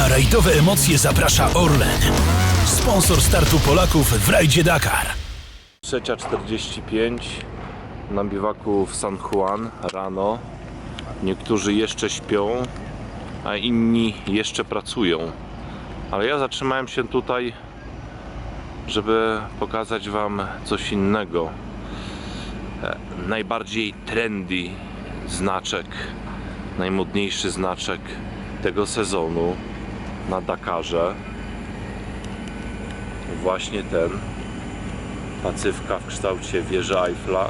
Na rajdowe emocje zaprasza Orlen. Sponsor startu Polaków w rajdzie Dakar. 3.45 na biwaku w San Juan rano. Niektórzy jeszcze śpią, a inni jeszcze pracują. Ale ja zatrzymałem się tutaj, żeby pokazać Wam coś innego. E, Najbardziej trendy znaczek, najmodniejszy znaczek tego sezonu na Dakarze. Właśnie ten. Pacywka w kształcie wieży Eiffla.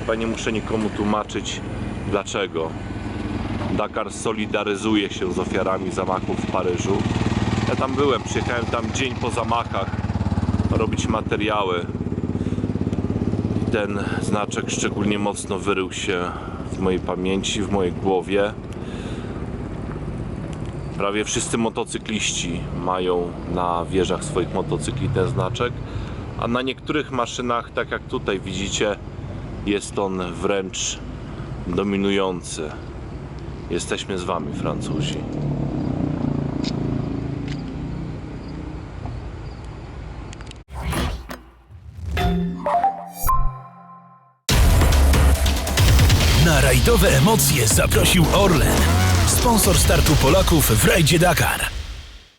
Chyba nie muszę nikomu tłumaczyć dlaczego. Dakar solidaryzuje się z ofiarami zamachów w Paryżu. Ja tam byłem, przyjechałem tam dzień po zamachach robić materiały. Ten znaczek szczególnie mocno wyrył się w mojej pamięci, w mojej głowie. Prawie wszyscy motocykliści mają na wieżach swoich motocykli ten znaczek, a na niektórych maszynach, tak jak tutaj widzicie, jest on wręcz dominujący. Jesteśmy z Wami, Francuzi. Na rajdowe emocje zaprosił Orlen. Sponsor startu Polaków w rajdzie Dakar.